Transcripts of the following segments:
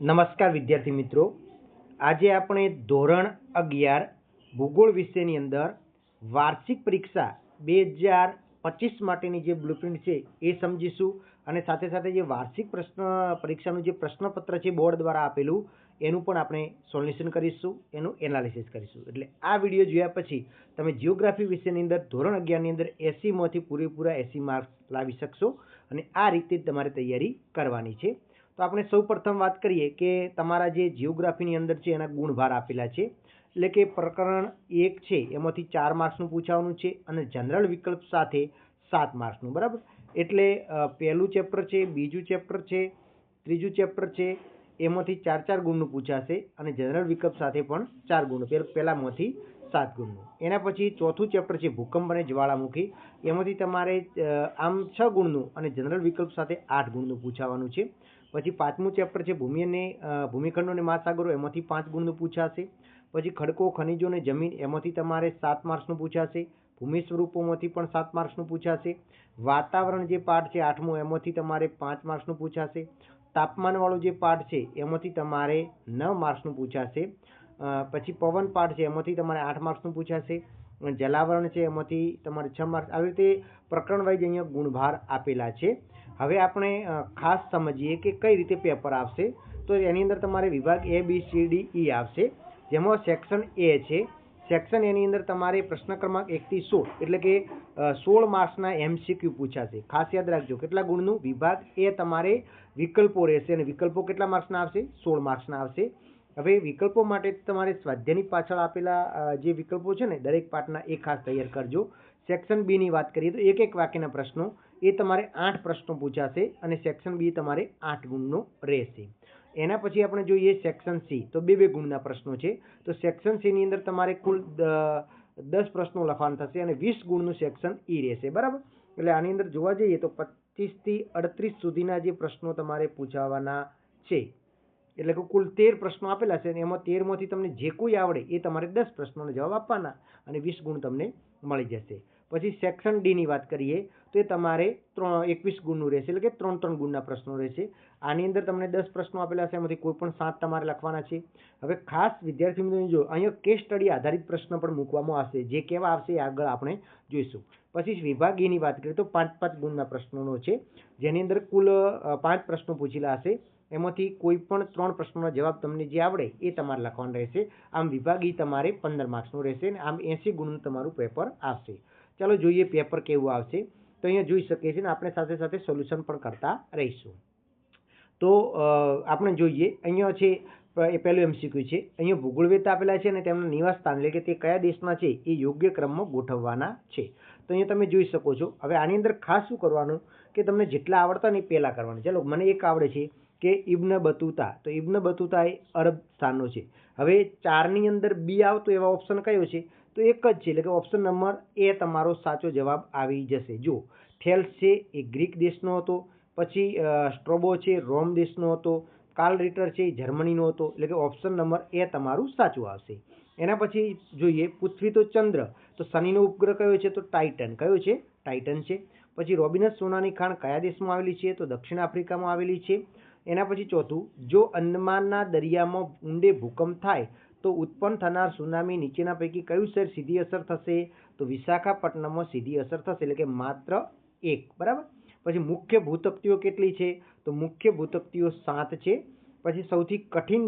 નમસ્કાર વિદ્યાર્થી મિત્રો. આજે આપણે ધોરણ અગિયાર ભૂગોળ વિષયની અંદર વાર્ષિક પરીક્ષા બે હજાર પચીસ માટેની જે બ્લુપ્રિન્ટ છે એ સમજીશું અને સાથે સાથે જે વાર્ષિક પ્રશ્ન, પરીક્ષાનું જે પ્રશ્નપત્ર છે બોર્ડ દ્વારા આપેલું, એનું પણ આપણે સોલ્યુશન કરીશું, એનું એનાલિસિસ કરીશું. એટલે આ વીડિયો જોયા પછી તમે જિયોગ્રાફી વિષયની અંદર ધોરણ અગિયારની અંદર એસીમાંથી પૂરેપૂરા એસી માર્ક્સ લાવી શકશો અને આ રીતે તમારે તૈયારી કરવાની છે. તો આપણે સૌ પ્રથમ વાત કરીએ કે તમારા જે જિયોગ્રાફીની અંદર છે એના ગુણભાર આપેલા છે. એટલે કે પ્રકરણ એક છે, એમાંથી ચાર માર્ક્સનું પૂછાવાનું છે અને જનરલ વિકલ્પ સાથે સાત માર્ક્સનું, બરાબર? એટલે પહેલું ચેપ્ટર છે, બીજું ચેપ્ટર છે, ત્રીજું ચેપ્ટર છે, એમાંથી ચાર ચાર ગુણનું પૂછાશે અને જનરલ વિકલ્પ સાથે પણ ચાર ગુણનું પહેલાંમાંથી સાત ગુણનું. એના પછી ચોથું ચેપ્ટર છે, ભૂકંપ અને જ્વાળામુખી. એમાંથી તમારે આમ છ ગુણનું અને જનરલ વિકલ્પ સાથે આઠ ગુણનું પૂછાવાનું છે. પછી પાંચમું ચેપ્ટર છે ભૂમિ અને ભૂમિખંડો અને મહાસાગરો, એમાંથી પાંચ ગુણનું પૂછાશે. પછી ખડકો, ખનિજો અને જમીન, એમાંથી તમારે સાત માર્ક્સનું પૂછાશે. ભૂમિ સ્વરૂપોમાંથી પણ સાત માર્ક્સનું પૂછાશે. વાતાવરણ જે પાઠ છે આઠમું, એમાંથી તમારે પાંચ માર્ક્સનું પૂછાશે. તાપમાનવાળો જે પાઠ છે, એમાંથી તમારે નવ માર્ક્સનું પૂછાશે. પછી પવન પાઠ છે, એમાંથી તમારે આઠ માર્ક્સનું પૂછાશે. જલાવરણ છે, એમાંથી તમારે છ માર્ક્સ. આવી રીતે પ્રકરણ વાઇઝ અહીંયા ગુણભાર આપેલા છે. હવે આપણે ખાસ સમજીએ કે કઈ રીતે પેપર આવશે. તો એની અંદર તમારે વિભાગ એ બી સી ડી ઈ આવશે. જેમાં સેક્શન એ છે. સેક્શન એની અંદર તમારે પ્રશ્ન ક્રમાંક એકથી સોળ, એટલે કે સોળ માર્ક્સના એમસીક્યુ પૂછાશે. ખાસ યાદ રાખજો, કેટલા ગુણનું વિભાગ એ તમારે વિકલ્પો રહેશે અને વિકલ્પો કેટલા માર્ક્સના આવશે? સોળ માર્ક્સના આવશે. હવે વિકલ્પો માટે તમારે સ્વાધ્યાયની પાછળ આપેલા જે વિકલ્પો છે ને, દરેક પાઠના એ ખાસ તૈયાર કરજો. સેક્શન બી ની વાત કરીએ તો એક એક વાક્યના પ્રશ્નો એ તમારે આઠ પ્રશ્નો પૂછાશે અને સેક્શન બી તમારે આઠ ગુણનો રહેશે. એના પછી આપણે જોઈએ સેક્શન સી તો બે બે ગુણના પ્રશ્નો છે. તો સેક્શન સીની અંદર તમારે કુલ દસ પ્રશ્નો લખવાના થશે અને વીસ ગુણનું સેક્શન ઈ રહેશે. બરાબર? એટલે આની અંદર જોવા જઈએ તો પચીસથી અડત્રીસ સુધીના જે પ્રશ્નો તમારે પૂછાવાના છે. એટલે કે કુલ તેર પ્રશ્નો આપેલા છે અને એમાં તેરમાંથી તમને જે કોઈ આવડે એ તમારે દસ પ્રશ્નોના જવાબ આપવાના અને વીસ ગુણ તમને મળી જશે. પછી સેક્શન ડીની વાત કરીએ, તો એ તમારે ત્રણ, એકવીસ ગુણનું રહેશે. એટલે કે ત્રણ ત્રણ ગુણના પ્રશ્નો રહેશે. આની અંદર તમને દસ પ્રશ્નો આપેલા છે. એમાંથી કોઈ પણ સાત તમારે લખવાના છે. હવે ખાસ વિદ્યાર્થી મિત્રો જો અહીંયા કેસ સ્ટડી આધારિત પ્રશ્ન પણ મૂકવામાં આવશે. જે કેવા આવશે એ આગળ આપણે જોઈશું. પછી વિભાગ E વાત કરીએ, તો પાંચ પાંચ ગુણના પ્રશ્નોનો છે. જેની અંદર કુલ પાંચ પ્રશ્નો પૂછેલા હશે. એમાંથી કોઈ પણ ત્રણ પ્રશ્નોના જવાબ તમને જે આવડે એ તમારે લખવાનો રહેશે. આમ વિભાગી તમારે પંદર માર્ક્સનું રહેશે અને આમ એંસી ગુણનું તમારું પેપર આવશે. ચાલો જોઈએ પેપર કેવું આવશે. તો અહીંયા જોઈ શકીએ છીએ ને આપણે સાથે સાથે સોલ્યુશન પણ કરતા રહીશું. તો આપણે જોઈએ, અહીંયા છે, એ પહેલું એમસીક્યુ છે. અહીંયા ભૂગોળવેદ આપેલા છે અને તેમના નિવાસ સ્થાન એટલે કે તે કયા દેશના છે એ યોગ્ય ક્રમમાં ગોઠવવાના છે. તો અહીંયા તમે જોઈ શકો છો. હવે આની અંદર ખાસ શું કરવાનું કે તમને જેટલા આવડતા ને એ પહેલાં કરવાનું. ચાલો, મને એક આવડે છે કે ઇબ્ન બતુતા. તો ઇબ્ન બતુતા એ અરબ સ્થાનનો છે. હવે ચારની અંદર બી આવતો એવા ઓપ્શન કયો છે? તો એક જ છે. એટલે કે ઓપ્શન નંબર એ તમારો સાચો જવાબ આવી જશે. જો થેલ્સ છે એ ગ્રીક દેશનો હતો. પછી સ્ટ્રોબો છે રોમ દેશનો હતો. કાર્લ રીટર છે એ જર્મનીનો હતો. એટલે કે ઓપ્શન નંબર એ તમારું સાચું આવશે. એના પછી જોઈએ, પૃથ્વી તો ચંદ્ર. તો શનિનો ઉપગ્રહ કયો છે? તો ટાઇટન. કયો છે? ટાઇટન છે. પછી રોબિનસ સોનાની ખાણ કયા દેશમાં આવેલી છે? તો દક્ષિણ આફ્રિકામાં આવેલી છે. એના પછી ચોથું, જો અંદમાનના દરિયામાં ઊંડે ભૂકંપ થાય તો ઉત્પન્ન થનાર સુનામી નીચેના પૈકી કયું શહેર સીધી અસર થશે? તો વિશાખાપટ્ટનમમાં સીધી અસર થશે, એટલે કે માત્ર એક, બરાબર? પછી મુખ્ય ભૂતકતીઓ કેટલી છે? તો મુખ્ય ભૂતકતીઓ સાત છે. પછી સૌથી કઠિન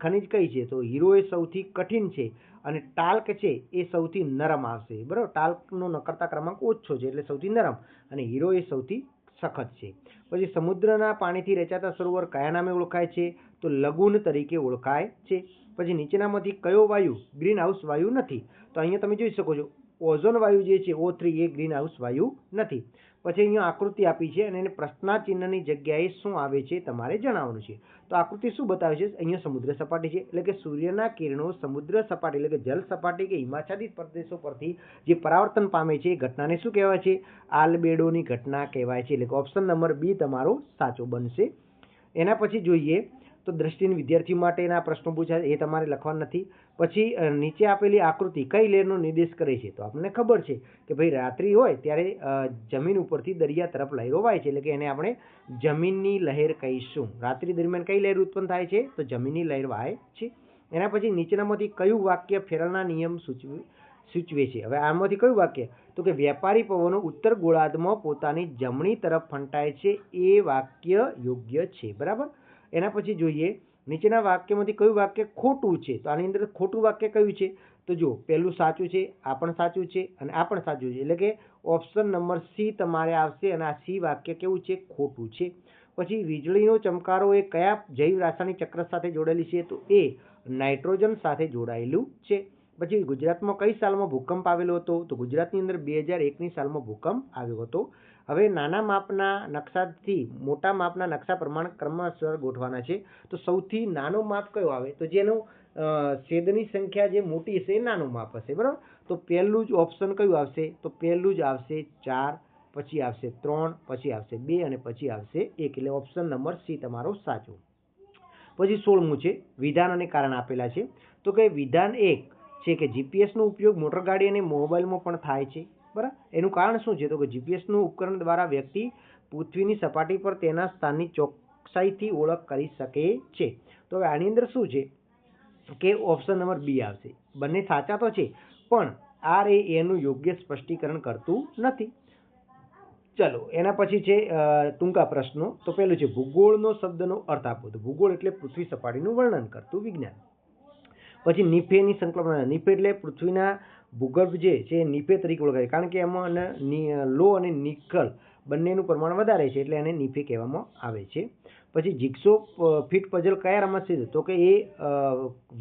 ખનિજ કઈ છે? તો હીરો એ સૌથી કઠિન છે અને ટાલ્ક છે એ સૌથી નરમ આવશે, બરાબર? ટાલ્કનો નકરતા ક્રમાંક ઓછો છે એટલે સૌથી નરમ અને હીરો એ સૌથી સખત છે. પછી સમુદ્રના પાણીથી રચાતા સરોવર કયા નામે ઓળખાય છે? તો લગુન તરીકે ઓળખાય છે. પછી નીચેનામાંથી કયો વાયુ? ગ્રીન હાઉસ વાયુ નથી. તો અહીંયા તમે જોઈ શકો છો, ઓઝોન વાયુ જે છે, ઓ થ્રી એ ગ્રીન હાઉસ વાયુ નથી. પછી અહીંયા આકૃતિ આપી છે અને એને પ્રશ્નાચિહ્નની જગ્યાએ શું આવે છે તમારે જણાવવાનું છે. તો આકૃતિ શું બતાવે છે? અહીંયા સમુદ્ર સપાટી છે, એટલે કે સૂર્યના કિરણો સમુદ્ર સપાટી, એટલે કે જલ સપાટી કે હિમાચ્છાદિત પ્રદેશો પરથી જે પરાવર્તન પામે છે એ ઘટનાને શું કહેવાય છે? આલબેડોની ઘટના કહેવાય છે, એટલે કે ઓપ્શન નંબર બી તમારો સાચો બનશે. એના પછી જોઈએ તો દ્રષ્ટિહીન વિદ્યાર્થીઓ માટેના પ્રશ્નો પૂછાય એ તમારે લખવાના નથી. પછી નીચે આપેલી આકૃતિ કઈ લહેરનો નિર્દેશ કરે છે? તો આપણને ખબર છે કે ભાઈ રાત્રિ હોય ત્યારે જમીન ઉપરથી દરિયા તરફ લહેરો વાય છે, એટલે કે એને આપણે જમીનની લહેર કહીશું. રાત્રિ દરમિયાન કઈ લહેર ઉત્પન્ન થાય છે? તો જમીનની લહેર વાય છે. એના પછી નીચેનામાંથી કયું વાક્ય ફેરલના નિયમ સૂચવે સૂચવે છે? હવે આમાંથી કયું વાક્ય? તો કે વેપારી પવનો ઉત્તર ગોળાર્ધમાં પોતાની જમણી તરફ ફંટાય છે, એ વાક્ય યોગ્ય છે. બરાબર? એના પછી જોઈએ, નીચેના વાક્યમાંથી કયું વાક્ય ખોટું છે? તો આની અંદર ખોટું વાક્ય કયું છે? તો જુઓ, પહેલું સાચું છે, આ પણ સાચું છે અને આ પણ સાચું છે. એટલે કે ઓપ્શન નંબર સી તમારે આવશે અને આ સી વાક્ય કેવું છે? ખોટું છે. પછી વીજળીનો ચમકારો એ કયા જૈવ રાસાયણિક ચક્ર સાથે જોડેલી છે? તો એ નાઇટ્રોજન સાથે જોડાયેલું છે. પછી ગુજરાતમાં કઈ સાલમાં ભૂકંપ આવેલો હતો? તો ગુજરાતની અંદર બે હજાર એકની સાલમાં ભૂકંપ આવ્યો હતો. હવે નાના માપના નકશાથી મોટા માપના નકશા પ્રમાણે ક્રમશર ગોઠવાના છે. તો સૌથી નાનો માપ કયો આવે? તો જેનું છેદની સંખ્યા જે મોટી હશે એ નાનું માપ હશે, બરાબર? તો પહેલું જ ઓપ્શન કયું આવશે? તો પહેલું જ આવશે ચાર, પછી આવશે ત્રણ, પછી આવશે બે અને પછી આવશે એક. એટલે ઓપ્શન નંબર સી તમારો સાચો. પછી સોળમું છે વિધાન અને કારણ આપેલા છે. તો કે વિધાન એક છે કે જીપીએસનો ઉપયોગ મોટરગાડી અને મોબાઈલમાં પણ થાય છે. બરાબર? એનું કારણ શું છે? તો કે જીપીએસનું ઉપકરણ દ્વારા વ્યક્તિ પૃથ્વીની સપાટી પર તેના સ્થાનની ચોકસાઈથી ઓળખ કરી શકે છે. તો હવે આની અંદર શું છે? કે ઓપ્શન નંબર બી આવશે. બંને સાચા તો છે, પણ આર એ એનું યોગ્ય સ્પષ્ટીકરણ કરતું નથી. ચલો, એના પછી છે ટૂંકા પ્રશ્નો. તો પેલું છે, ભૂગોળનો શબ્દનો અર્થ આપો. તો ભૂગોળ એટલે પૃથ્વી સપાટીનું વર્ણન કરતું વિજ્ઞાન. પછી નિફેની સંકલ્પના. નિફે એટલે પૃથ્વીના ભૂગર્ભ જે છે, એ નિફે તરીકે ઓળખાય છે. કારણ કે એમાં લો અને નિકલ બંનેનું પ્રમાણ વધારે છે, એટલે એને નિફે કહેવામાં આવે છે. પછી જીગ્સો ફિટ પઝલ કયા રમત છે તો કે એ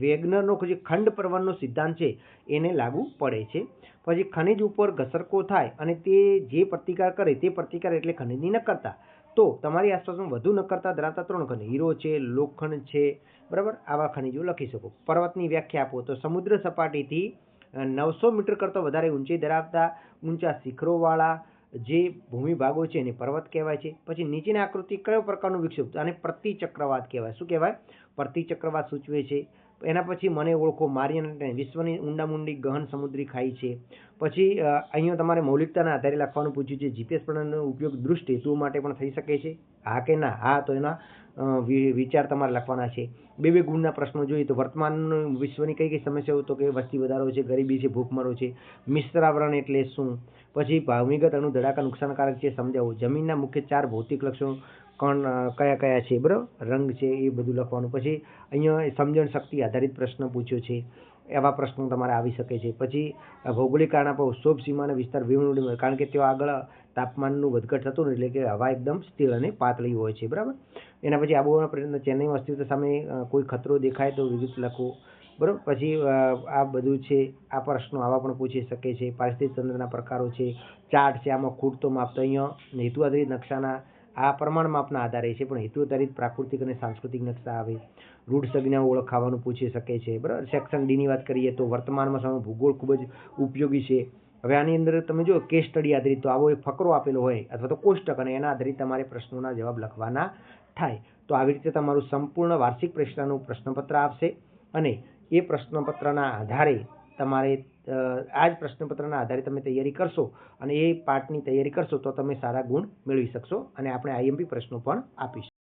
વેગનરનો જે ખંડ પર્વનનો સિદ્ધાંત છે, એને લાગુ પડે છે. પછી ખનિજ ઉપર ઘસરકો થાય અને તે જે પ્રતિકાર કરે, તે પ્રતિકાર એટલે ખનિજની નક્કરતા. તો તમારી આસપાસમાં વધુ નક્કરતા ધરાવતા ત્રણ ખનિજ હીરો છે, લોખંડ છે, બરાબર? આવા ખનિજો લખી શકો. પર્વતની વ્યાખ્યા આપો. તો સમુદ્ર સપાટીથી નવસો મીટર કરતાં વધારે ઊંચાઈ ધરાવતા ઊંચા શિખરોવાળા જે ભૂમિ ભાગો છે એને પર્વત કહેવાય છે. પછી નીચેની આકૃતિ કયો પ્રકારનું વિક્ષેપ? આને પ્રતિચક્રવાત કહેવાય. શું કહેવાય? પ્રતિચક્રવાત સૂચવે છે. એના પછી મને ઓળખો મારિયન વિશ્વની ઊંડામુંડી ગહન સમુદ્રી ખાઈ છે. પછી અહીંયા તમારે મૌલિકતાના આધારે લખવાનું પૂછ્યું છે, જીપીએસ પ્રણાલીનો ઉપયોગ દૃષ્ટિ હેતુઓ માટે પણ થઈ શકે છે? હા કે ના? હા, તો એના વિચાર તમારે લખવાના છે. બે બે ગુણના પ્રશ્નો જોઈએ તો વર્તમાન વિશ્વની કઈ કઈ સમસ્યાઓ તો કે વસ્તી વધારો છે, ગરીબી છે, ભૂખમરો છે, મિશ્રાવરણ એટલે શું? પછી ભાવમિગત અણુ ધડાકા નુકસાનકારક છે, સમજાવો. જમીનના મુખ્ય ચાર ભૌતિક લક્ષણો કોણ કયા કયા છે, બરાબર? રંગ છે, એ બધું લખવાનું. પછી અહીંયા સમજણ શક્તિ આધારિત પ્રશ્ન પૂછ્યો છે. એવા પ્રશ્નો તમારે આવી શકે છે. પછી ભૌગોલિક કારણ આપો શોભ સીમાના વિસ્તાર વિવરણું કારણ કે ત્યાં આગળ તાપમાનનું વધઘટ થતું એટલે કે હવા એકદમ સ્થિર અને પાતળી હોય છે, બરાબર? એના પછી આબોહવાના પ્રયત્ન ચેન્નઈમાં અસ્તિત્વ સામે કોઈ ખતરો દેખાય તો વિવિધ લખો. બરાબર? પછી આ બધું છે, આ પ્રશ્નો આવા પણ પૂછી શકે છે, પારિસ્થિતિક તંત્રના પ્રકારો છે ચાર્ટ છે, આમાં ખૂટતો માપ તો અહીંયા હેતુ આધારિત નકશાના, આ પ્રમાણ માપના આધારે છે, પણ હેતુ આધારિત પ્રાકૃતિક અને સાંસ્કૃતિક નકશા આવે. રૂઢ સંજ્ઞાઓ ઓળખાવાનું પૂછી શકે છે, બરાબર? સેક્શન ડીની વાત કરીએ તો વર્તમાનમાં સમય ભૂગોળ ખૂબ જ ઉપયોગી છે. હવે આની અંદર તમે જો કેસ સ્ટડી આધારિત તો આવો એક ફકરો આપેલો હોય, અથવા તો કોષ્ટક, અને એના આધારિત તમારે પ્રશ્નોના જવાબ લખવાના થાય. તો આવી રીતે તમારું સંપૂર્ણ વાર્ષિક પરીક્ષાનું પ્રશ્નપત્ર આવશે, અને એ પ્રશ્નપત્રના આધારે તમારે આ જ પ્રશ્નપત્રના આધારે તમે તૈયારી કરશો અને એ પાઠની તૈયારી કરશો તો તમે સારા ગુણ મેળવી શકશો અને આપણે આઈએમપી પ્રશ્નો પણ આપીશું.